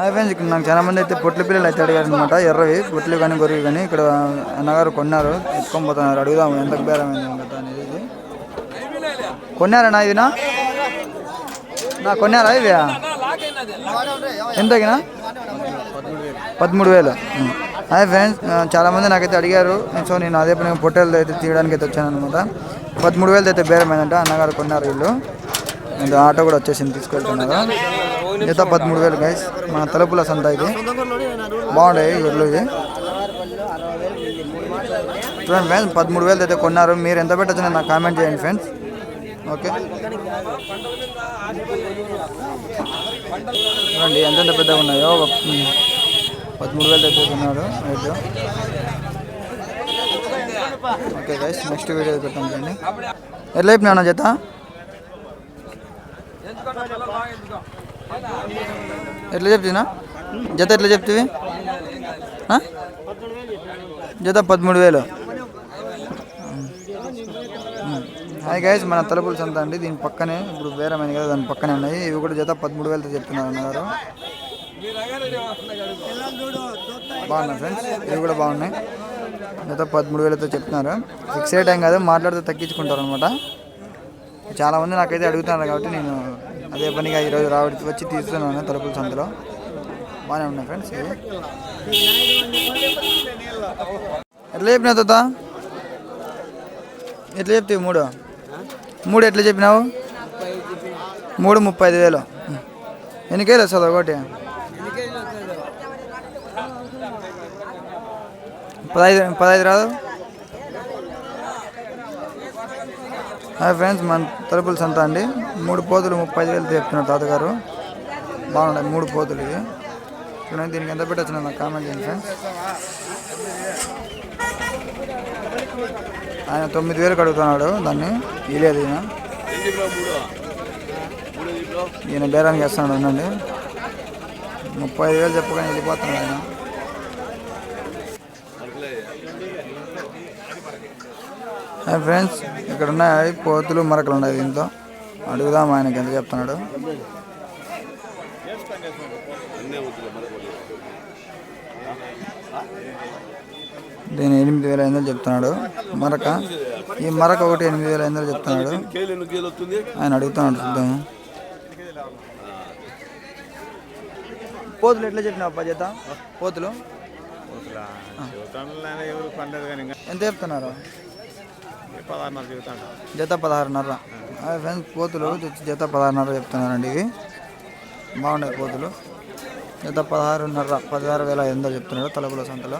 Hi friends ఇక్కడ నాకు చాలా మంది అయితే పొట్ల పిల్లలు అయితే అడిగారు అనమాట ఎర్రవి పొట్లు కానీ గొర్రెవి కానీ ఇక్కడ అన్నగారు కొన్నారు. ఎత్తుకొని పోతున్నారు. అడుగుదాము ఎంత బేరమైంది అనేది కొన్నారనా కొన్నారా ఇవినా? నా కొన్నారా ఇవి? ఎంతకినా? పదమూడు వేలు. హాయ్ ఫ్రెండ్స్ చాలా మంది నాకైతే అడిగారు. సో నేను అదే పని పొట్టేలు అయితే తీయడానికి అయితే వచ్చాను అనమాట పదమూడు వేలది అయితే బేరమైందంట. అన్నగారు కొన్నారు వీళ్ళు. ఆటో కూడా వచ్చేసింది తీసుకెళ్తున్నారు. జత పదమూడు వేలు గైస్ మన తలుపుల సంత ఇది. బాగుంటాయి ఈ ఇది. చూడండి ఫ్రెండ్స్ పదమూడు వేలు అయితే కొన్నారు. మీరు ఎంత పెట్టచ్చు నాకు కామెంట్ చేయండి ఫ్రెండ్స్ ఓకే చూడండి ఎంతెంత పెద్దగా ఉన్నాయో. పదమూడు వేలు అయితే కొన్నారు rate. Okay guys next video పెడతాం చూడండి. ఎట్లా అయిపోయినా జత? ఎట్లా చెప్తున్నా జత ఎట్లా చెప్తివి? జత పదమూడు వేలు హాయ్ గైస్ మన తలుపుల సంత అండి. దీని పక్కనే ఇప్పుడు బేరమైంది కదా దాని పక్కనే ఉన్నాయి. ఇవి కూడా జత పదమూడు వేలతో చెప్తున్నారు అన్నగారు. బాగున్నాయి ఫ్రెండ్స్? ఇవి కూడా బాగున్నాయి. జత పదమూడు వేలతో చెప్తున్నారు. ఫిక్స్ అయ్యే టైం కాదు మాట్లాడితే తగ్గించుకుంటారు అనమాట చాలామంది నాకైతే అడుగుతున్నారు కాబట్టి నేను అదే పనిగా ఈరోజు రావడి వచ్చి తీస్తున్నాను తలుపుల సంతలో బాగానే ఉన్నాయి ఫ్రెండ్స్ ఇవి. ఎట్లా చెప్పినావు తాత? ఎట్లా చెప్తావు మూడు? మూడు ఎట్లా చెప్పినావు? మూడు ముప్పై ఐదు వేలు. ఎన్నికేలు వస్తుంది ఒకటి? పదహైదు పదహైదు రాదు? హాయ్ ఫ్రెండ్స్ మన తలుపుల సంత అండి. మూడు పోతులు ముప్పై ఐదు వేలు చెప్తున్నారు తాతగారు. బాగున్నాయి మూడు పోతులు ఇవి. చూడండి దీనికి ఎంత పెట్టచ్చు నాకు కామెంట్ చేయండి ఫ్రెండ్స్. ఆయన తొమ్మిది వేలు కడుగుతున్నాడు దాన్ని. ఇలేదు ఈయన. ఈయన బేరానికి వేస్తున్నాడు ఉండండి ముప్పై ఐదు వేలు చెప్పగానే వెళ్ళిపోతున్నాడు ఆయన. ఫ్రెండ్స్ ఇక్కడ ఉన్నాయి పోతులు మరకలు ఉన్నాయి దీంతో. అడుగుదాం ఆయనకి ఎంత చెప్తున్నాడు? దీని ఎనిమిది వేల ఐదు వందలు చెప్తున్నాడు. మరక? ఈ మరక ఒకటి ఎనిమిది వేల ఐదు వందలు చెప్తున్నాడు. ఆయన అడుగుతున్నాడు చూద్దాము పోతులు ఎట్లా చెప్పినావు అప్ప చేత పోతులు? ఎంత చెప్తున్నారు? జత పదహారున్నర. ఫ్రెండ్స్ పోతులు జత- పదహారున్నర చెప్తున్నారండి ఇవి. బాగున్నాయి పోతులు జత పదహారున్నర పదహారు వేల ఐదు వందలు చెప్తున్నాడు తలుపుల సంతలో.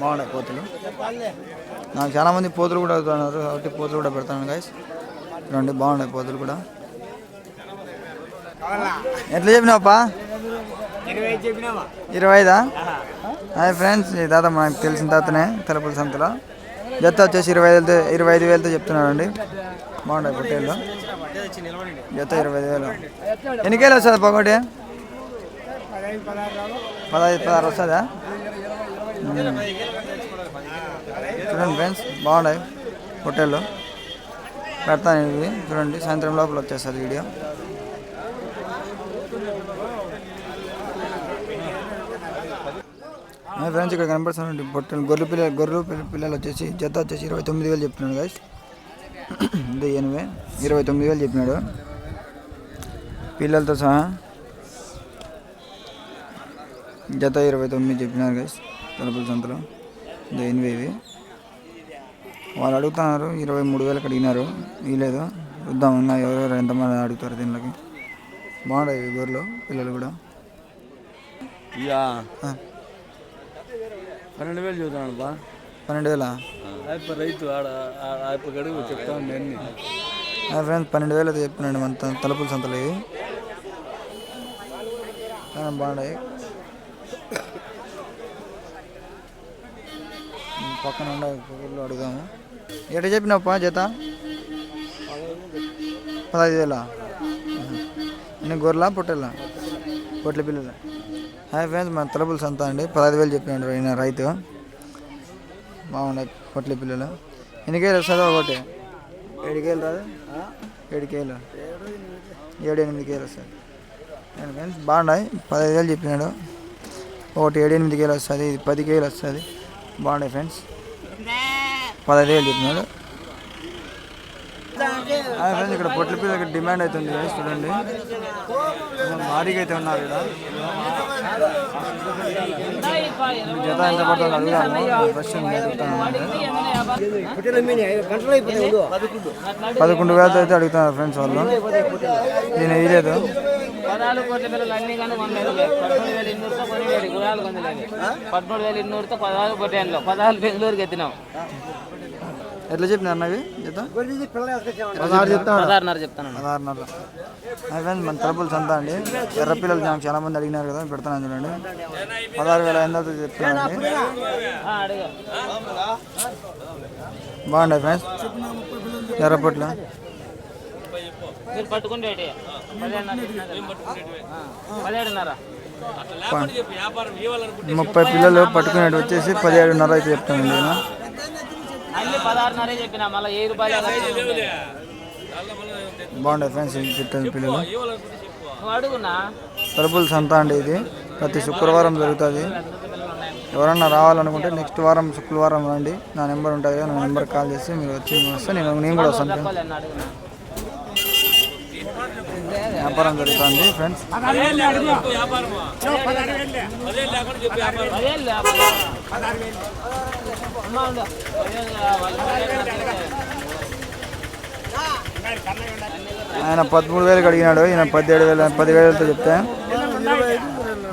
బాగున్నాయి పోతులు నాకు చాలామంది పోతులు కూడా అవుతున్నారు కాబట్టి పోతులు కూడా పెడతాను గాయస్ రండి బాగున్నాయి పోతులు కూడా. ఎట్లా చెప్పినావా ఇరవై ఐదా హాయ్ ఫ్రెండ్స్ ఈ తాత మనకు తెలిసిన తాతనే తలుపుల సంతలో. జత వచ్చేసి ఇరవై ఐదు ఇరవై ఐదు వేలతో చెప్తున్నాడు అండి బాగుంటాయి పొట్టేళ్ళు. జత ఇరవై ఐదు వేలు. ఎన్ని వస్తుంది పకోటి? పదహైదు పదహారు వస్తుందా? చూడండి ఫ్రెండ్స్ బాగున్నాయి పొట్టేళ్ళు. పెడతాను ఇవి చూడండి సాయంత్రం లోపల వచ్చేస్తుంది వీడియో. ఫ్రెండ్స్ ఇక్కడ కనపడుతున్నటువంటి పొట్టలు గొర్రె పిల్ల గొర్రెలు పిల్ల పిల్లలు వచ్చేసి జత వచ్చేసి ఇరవై తొమ్మిది వేలు చెప్తున్నాడు గాయస్ ఇది ఎనిమిది ఇరవై తొమ్మిది వేలు చెప్పినాడు. పిల్లలతో సహా జత ఇరవై తొమ్మిది చెప్పినారు గైస్ తలుపుల సంతలో. ఇది ఎనిమిది ఇవి. వాళ్ళు అడుగుతున్నారు ఇరవై మూడు వేలకు అడిగినారు. ఇవ్వలేదు చూద్దాం ఇంకా ఎవరెవరు ఎంతమంది అడుగుతారు దీనికి బాగున్నాయి ఇవి గొర్రెలు పిల్లలు కూడా. ఆ, పన్నెండు వేలు చెబుతాను బా పన్నెండు వేలా? అయిపో రైతు ఆడ అయిపో గడుగు చెప్తాను నేను ఫ్రెండ్స్ పన్నెండు వేలు అయితే చెప్పినండి మన తలుపుల సంతలు. ఇవి బాగున్నాయి. పక్కన ఉండే కుక్కర్లు అడుగుదాము. ఎట చెప్పినావప్పా జత? పదహైదు వేలా? ఎన్ని గొర్రెలా పొట్టెలా? పొట్ల పిల్లలు హాయ్ ఫ్రెండ్స్ మన తలుపులు సంత అండి. పదహైదు వేలు చెప్పినాడు ఈయన రైతు. బాగున్నాయి పొట్ల పిల్లలు. ఎన్ని కేలు వస్తుందో ఒకటి? ఏడు కేలు రాదు? ఏడు కేలు ఏడు ఎనిమిది కేలు వస్తాయి. ఫ్రెండ్స్ బాగున్నాయి. పదహైదు వేలు చెప్పినాడు. ఒకటి ఏడు ఎనిమిది కేలు వస్తుంది ఇది పది కేలు వస్తుంది. బాగున్నాయి ఫ్రెండ్స్. పదహైదు వేలు చెప్పినాడు. హాయ్ ఫ్రెండ్స్ ఇక్కడ పొట్ల పిల్లలకి డిమాండ్ అవుతుంది చూడండి. భారీగా అయితే ఉన్నారు ఇక్కడ. జత ఎంత పడుతుంది అడుగుదాము ఫస్ట్ పదకొండు వేలతో అయితే అడుగుతున్నారు ఫ్రెండ్స్ వాళ్ళు. నేను వేయలేదు. పదహారు కోట్ల పిల్లలు అన్ని కానీ కొనలేదు. పదమూడు వేల ఇన్నూరుతో కొనిలేదు. గురాలు కొనలేదు. పదమూడు వేల ఇన్నూరుతో పదహారు పొట్టేళ్ళు పదహారు బెంగళూరుకి ఎత్తినాం. ఎట్లా చెప్పిన అన్నవి జత పదహారున్నర చెప్తాను పదహారున్నర. హాయ్ ఫ్రెండ్స్ మన తలుపులు సంత అండి. ఎర్ర పిల్లలు నాకు చాలా మంది అడిగినారు కదా పెడతాను చూడండి. పదహారు వేల ఐదు వందలతో చెప్తున్నానండి అడుగు. బాగుండే ఫ్రెండ్స్? ఎర్రపట్ల పట్టుకుంటే? పదిహేడున్నర ముప్పై పిల్లలు పట్టుకునేటి వచ్చేసి పదిహేడున్నర అయితే చెప్తానండి నేను అన్ని పదహారున్నరే చెప్పిన మళ్ళీ ఏ రూపాయలు బాగుండే ఫ్రెండ్స్ ఈ పుట్టిన పిల్లలు. నువ్వు అడుగునా? తలుపుల సంత అండి ఇది. ప్రతి శుక్రవారం జరుగుతుంది. ఎవరన్నా రావాలనుకుంటే నెక్స్ట్ వారం శుక్రవారం రండి. నా నెంబర్ ఉంటుంది కదా నా నెంబర్ కాల్ చేసి మీరు వచ్చి వస్తే. నేను నేను కూడా వస్తాను వ్యాపారం జరుగుతుంది ఫ్రెండ్స్. పదేళ్ళు ఆయన పదమూడు వేలకు అడిగినాడు ఈయన పదిహేడు వేల పదివేలతో చెప్తే.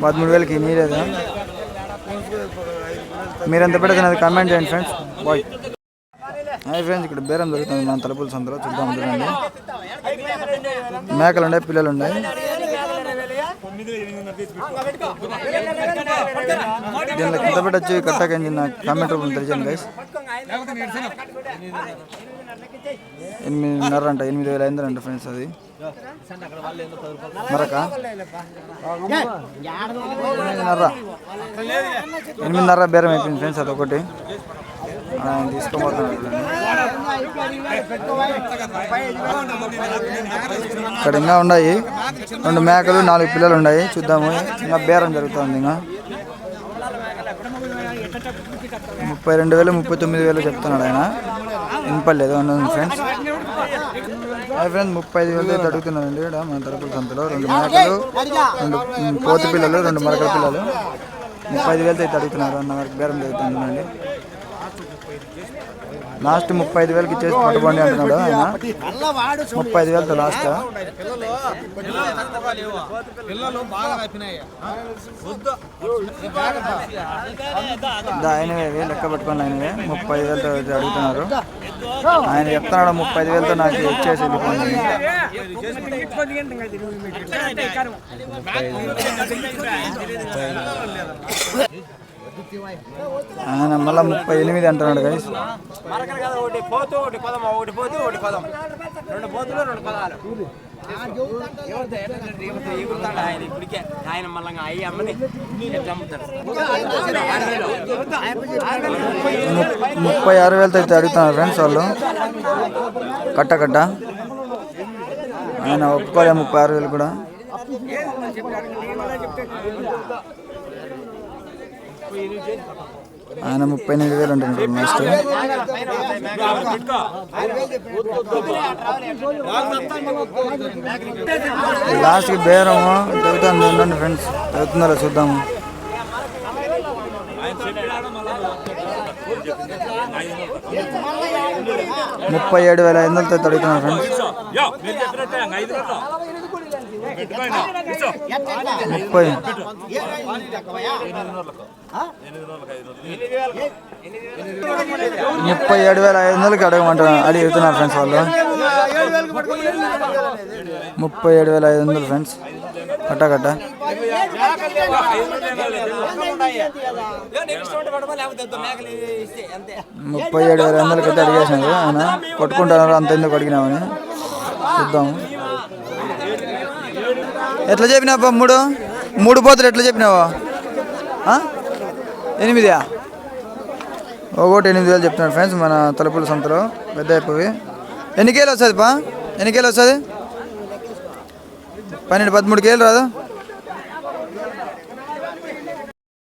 పదమూడు వేలకి నీలేదు మీరు ఎంత పెడితే అది కామెంట్ చేయండి ఫ్రెండ్స్ బాయ్ హాయ్ ఫ్రెండ్స్ ఇక్కడ బేరం జరుగుతుంది మన తలుపుల సంతలో చూద్దాం చూడండి మేకలు ఉన్నాయి పిల్లలు ఉన్నాయి దీనిలో ఎంత పెట్టచ్చు కట్టాక ఏం కామెంట్ రూపంలో తెలియజేయండి గైస్ ఎనిమిదిన్నర అంట ఎనిమిది వేల ఐదు అంట ఫ్రెండ్స్ అది మరొక ఎనిమిదిన్నర ఎనిమిదిన్నర బేరం అయిపోయింది ఫ్రెండ్స్ అది ఒకటి ఆయన తీసుకోబోతున్నాడు ఇక్కడ ఇంకా ఉన్నాయి. రెండు మేకలు నాలుగు పిల్లలు ఉన్నాయి. చూద్దాము. ఇంకా బేరం జరుగుతుంది ఇంకా. ముప్పై రెండు వేలు ముప్పై తొమ్మిది వేలు చెప్తున్నాడు ఆయన. వినపడలేదు. ఉన్నది ఫ్రెండ్స్ అదే ఫ్రెండ్స్ ముప్పై ఐదు వేలు అయితే ఇక్కడ మన తరపుల సంతలో. రెండు మేకలు రెండు ఉమ్, పోతు పిల్లలు రెండు మరకల పిల్లలు. ముప్పై ఐదు వేలతో అయితే అడుగుతున్నారు అన్న బేరం జరుగుతుందండి లాస్ట్ ముప్పై ఐదు వేలకి చేసి పట్టుకోండి అంటున్నాడు ఆయన ముప్పై ఐదు వేలతో లాస్ట్? ఆయన లెక్క పెట్టుకోండి ఆయన ముప్పై ఐదు వేలతో అడుగుతున్నారు. ఆయన చెప్తున్నాడు ముప్పై ఐదు వేలతో నాకు ఇచ్చేసి వెళ్ళిపోయింది ఆయన మళ్ళీ ముప్పై ఎనిమిది అంటున్నాడు గైస్ మరకలు కదా ఒకటి పోతూ ఒకటి పదం ఒకటి పోతూ ఒకటి పదం రెండు పోతులు రెండు పదాలు. ఎగురుతాడు ఆయన ఇప్పటికే. ఆయన మళ్ళీ అయ్యి అమ్మని చంపుతాడు ము- ముప్పై ఆరు వేలతో అయితే అడుగుతున్నారు ఫ్రెండ్స్ వాళ్ళు. కట్ట కట్ట. ఆయన ఒప్పుకోలే ముప్పై ఆరు వేలు కూడా. ఆయన ముప్పై ఎనిమిది వేలు ఉంటుంది నెక్స్ట్. లాస్ట్కి బేరము తగ్గుతుంది ఉండండి ఫ్రెండ్స్? జరుగుతుందో చూద్దాము ముప్పై ఏడు వేల ఐదు వందలతో తడుగుతున్నా ఫ్రెండ్స్. ముప్పై. ముప్పై ఏడు వేల ఐదు వందలకి అడగమంటారు అడుగుతున్నారు ఫ్రెండ్స్ వాళ్ళు. ముప్పై ఏడు వేల ఐదు వందలు ఫ్రెండ్స్. కట్ట కట్ట ముప్పై ఏడు వేల ఐదు వందలకి అయితే అడిగేసినారు. ఆయన కొట్టుకుంటున్నారు అంత ఎందుకు అడిగినామని చూద్దాము. ఎట్లా చెప్పినావు మూడు? మూడు పోతులు ఎట్లా చెప్పినావు? ఎనిమిదా ఒకటి ఎనిమిది వేలు చెప్తున్నాడు ఫ్రెండ్స్ మన తలుపుల సంతలో పెద్ద అయిపోయి ఎన్ని కేలు వస్తుంది పా? ఎన్ని కేలు వస్తుంది? పన్నెండు పదమూడు కేలు రాదు?